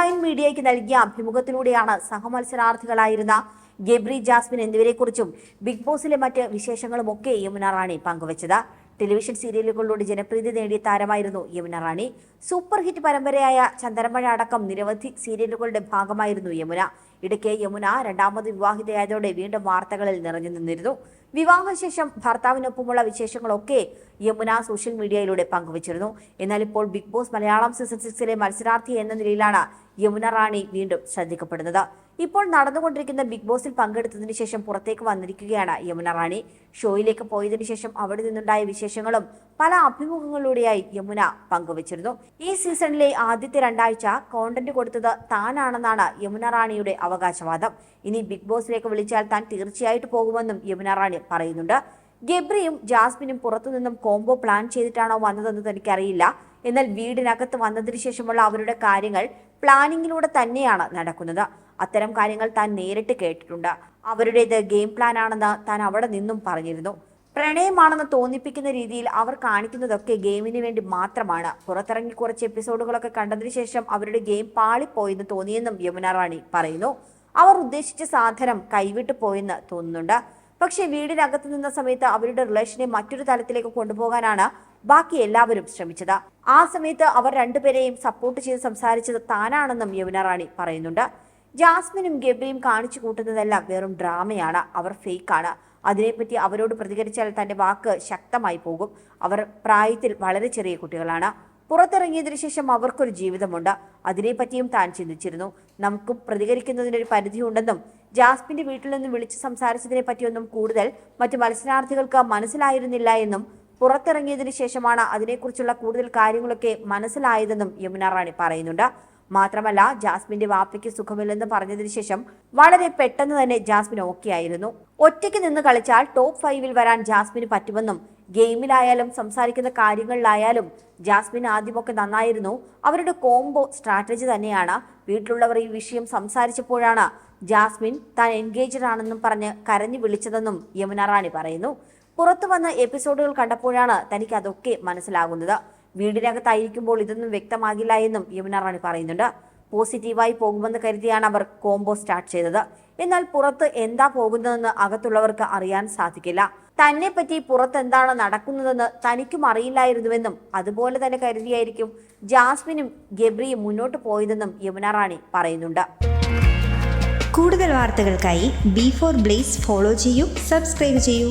Online മീഡിയയ്ക്ക് നൽകിയ അഭിമുഖത്തിലൂടെയാണ് സഹമത്സരാർത്ഥികളായിരുന്ന ഗബ്രി ജാസ്മിൻ എന്നിവരെക്കുറിച്ചും ബിഗ് ബോസിലെ മറ്റ് വിശേഷങ്ങളും ഒക്കെ യമുന റാണി പങ്കുവച്ചത്. ടെലിവിഷൻ സീരിയലുകളിലൂടെ ജനപ്രീതി നേടിയ താരമായിരുന്നു യമുന റാണി. സൂപ്പർ ഹിറ്റ് പരമ്പരയായ ചന്ദ്രമഴ അടക്കം നിരവധി സീരിയലുകളുടെ ഭാഗമായിരുന്നു യമുന. ഇടയ്ക്ക് യമുന രണ്ടാമത് വിവാഹിതയായതോടെ വീണ്ടും വാർത്തകളിൽ നിറഞ്ഞു നിന്നിരുന്നു. വിവാഹശേഷം ഭർത്താവിനൊപ്പമുള്ള വിശേഷങ്ങളൊക്കെ യമുന സോഷ്യൽ മീഡിയയിലൂടെ പങ്കുവച്ചിരുന്നു. എന്നാൽ ഇപ്പോൾ ബിഗ് ബോസ് മലയാളം സീസൺ സിക്സിലെ മത്സരാർത്ഥി എന്ന നിലയിലാണ് യമുന റാണി വീണ്ടും ശ്രദ്ധിക്കപ്പെടുന്നത്. ഇപ്പോൾ നടന്നുകൊണ്ടിരിക്കുന്ന ബിഗ് ബോസിൽ പങ്കെടുത്തതിന് ശേഷം പുറത്തേക്ക് വന്നിരിക്കുകയാണ് യമുന റാണി. ഷോയിലേക്ക് പോയതിനു ശേഷം അവിടെ നിന്നുണ്ടായ വിശേഷങ്ങളും പല അഭിമുഖങ്ങളിലൂടെയായി യമുന പങ്കുവച്ചിരുന്നു. ഈ സീസണിലെ ആദ്യത്തെ രണ്ടാഴ്ച കോണ്ടന്റ് കൊടുത്തത് താനാണെന്നാണ് യമുന റാണിയുടെ അവകാശവാദം. ഇനി ബിഗ് ബോസിലേക്ക് വിളിച്ചാൽ താൻ തീർച്ചയായിട്ടും പോകുമെന്നും യമുന റാണി പറയുന്നുണ്ട്. ഗബ്രിയും ജാസ്മിനും പുറത്തുനിന്നും കോംബോ പ്ലാൻ ചെയ്തിട്ടാണോ വന്നതെന്ന് തനിക്കറിയില്ല. എന്നാൽ വീടിനകത്ത് വന്നതിന് ശേഷമുള്ള അവരുടെ കാര്യങ്ങൾ പ്ലാനിങ്ങിലൂടെ തന്നെയാണ് നടക്കുന്നത്. അത്തരം കാര്യങ്ങൾ താൻ നേരിട്ട് കേട്ടിട്ടുണ്ട്. അവരുടേത് ഗെയിം പ്ലാൻ ആണെന്ന് താൻ അവിടെ നിന്നും പറഞ്ഞിരുന്നു. പ്രണയമാണെന്ന് തോന്നിപ്പിക്കുന്ന രീതിയിൽ അവർ കാണിക്കുന്നതൊക്കെ ഗെയിമിന് വേണ്ടി മാത്രമാണ്. പുറത്തിറങ്ങി കുറച്ച് എപ്പിസോഡുകളൊക്കെ കണ്ടതിന് ശേഷം അവരുടെ ഗെയിം പാളിപ്പോയെന്ന് തോന്നിയെന്നും യമുന റാണി പറയുന്നു. അവർ ഉദ്ദേശിച്ച സാധനം കൈവിട്ടു പോയെന്ന് തോന്നുന്നുണ്ട്. പക്ഷേ വീടിനകത്ത് നിന്ന സമയത്ത് അവരുടെ റിലേഷനെ മറ്റൊരു തലത്തിലേക്ക് കൊണ്ടുപോകാനാണ് ബാക്കി എല്ലാവരും ശ്രമിച്ചത്. ആ സമയത്ത് അവർ രണ്ടുപേരെയും സപ്പോർട്ട് ചെയ്ത് സംസാരിച്ചത് താനാണെന്നും യമുന റാണി പറയുന്നുണ്ട്. ജാസ്മിനും ഗബ്രിയും കാണിച്ചു കൂട്ടുന്നതെല്ലാം വെറും ഡ്രാമയാണ് അവർ ഫേക്കാണ് അതിനെപ്പറ്റി അവരോട് പ്രതികരിച്ചാൽ തന്റെ വാക്ക് ശക്തമായി പോകും. അവർ പ്രായത്തിൽ വളരെ ചെറിയ കുട്ടികളാണ്. പുറത്തിറങ്ങിയതിനു ശേഷം അവർക്കൊരു ജീവിതമുണ്ട്. അതിനെപ്പറ്റിയും താൻ ചിന്തിച്ചിരുന്നു. നമുക്കും പ്രതികരിക്കുന്നതിനൊരു പരിധിയുണ്ടെന്നും ജാസ്മിന്റെ വീട്ടിൽ നിന്നും വിളിച്ച് സംസാരിച്ചതിനെ പറ്റിയൊന്നും കൂടുതൽ മറ്റു മത്സരാർത്ഥികൾക്ക് മനസ്സിലായിരുന്നില്ല എന്നും പുറത്തിറങ്ങിയതിനു ശേഷമാണ് അതിനെക്കുറിച്ചുള്ള കൂടുതൽ കാര്യങ്ങളൊക്കെ മനസ്സിലായതെന്നും യമുന റാണി പറയുന്നുണ്ട്. മാത്രമല്ല ജാസ്മിന്റെ വാപ്പയ്ക്ക് സുഖമില്ലെന്ന് പറഞ്ഞതിന് ശേഷം വളരെ പെട്ടെന്ന് തന്നെ ജാസ്മിൻ ഓക്കെ ആയിരുന്നു. ഒറ്റയ്ക്ക് നിന്ന് കളിച്ചാൽ ടോപ്പ് ഫൈവിൽ വരാൻ ജാസ്മിന് പറ്റുമെന്നും ഗെയിമിലായാലും സംസാരിക്കുന്ന കാര്യങ്ങളിലായാലും ജാസ്മിൻ ആദ്യമൊക്കെ നന്നായിരുന്നു. അവരുടെ കോംബോ സ്ട്രാറ്റജി തന്നെയാണ്. വീട്ടിലുള്ളവർ ഈ വിഷയം സംസാരിച്ചപ്പോഴാണ് ജാസ്മിൻ താൻ എൻഗേജ്ഡ് ആണെന്നും പറഞ്ഞ് കരഞ്ഞു വിളിച്ചതെന്നും യമുന റാണി പറയുന്നു. പുറത്തു വന്ന എപ്പിസോഡുകൾ കണ്ടപ്പോഴാണ് തനിക്ക് അതൊക്കെ മനസ്സിലാകുന്നത്. വീടിനകത്തായിരിക്കുമ്പോൾ ഇതൊന്നും വ്യക്തമാകില്ല എന്നും യമുന റാണി പറയുന്നുണ്ട്. പോസിറ്റീവായി പോകുമെന്ന് കരുതിയാണ് അവർ കോംബോ സ്റ്റാർട്ട് ചെയ്തത്. എന്നാൽ പുറത്ത് എന്താ പോകുന്നതെന്ന് അകത്തുള്ളവർക്ക് അറിയാൻ സാധിക്കില്ല. തന്നെ പറ്റി പുറത്ത് എന്താണ് നടക്കുന്നതെന്ന് തനിക്കും അറിയില്ലായിരുന്നുവെന്നും അതുപോലെ തന്നെ കരുതിയായിരിക്കും ജാസ്മിനും ഗബ്രിയും മുന്നോട്ട് പോയതെന്നും യമുന റാണി പറയുന്നുണ്ട്. കൂടുതൽ വാർത്തകൾക്കായി ബി ഫോർ ബ്ലേസ് ഫോളോ ചെയ്യൂ സബ്സ്ക്രൈബ് ചെയ്യൂ.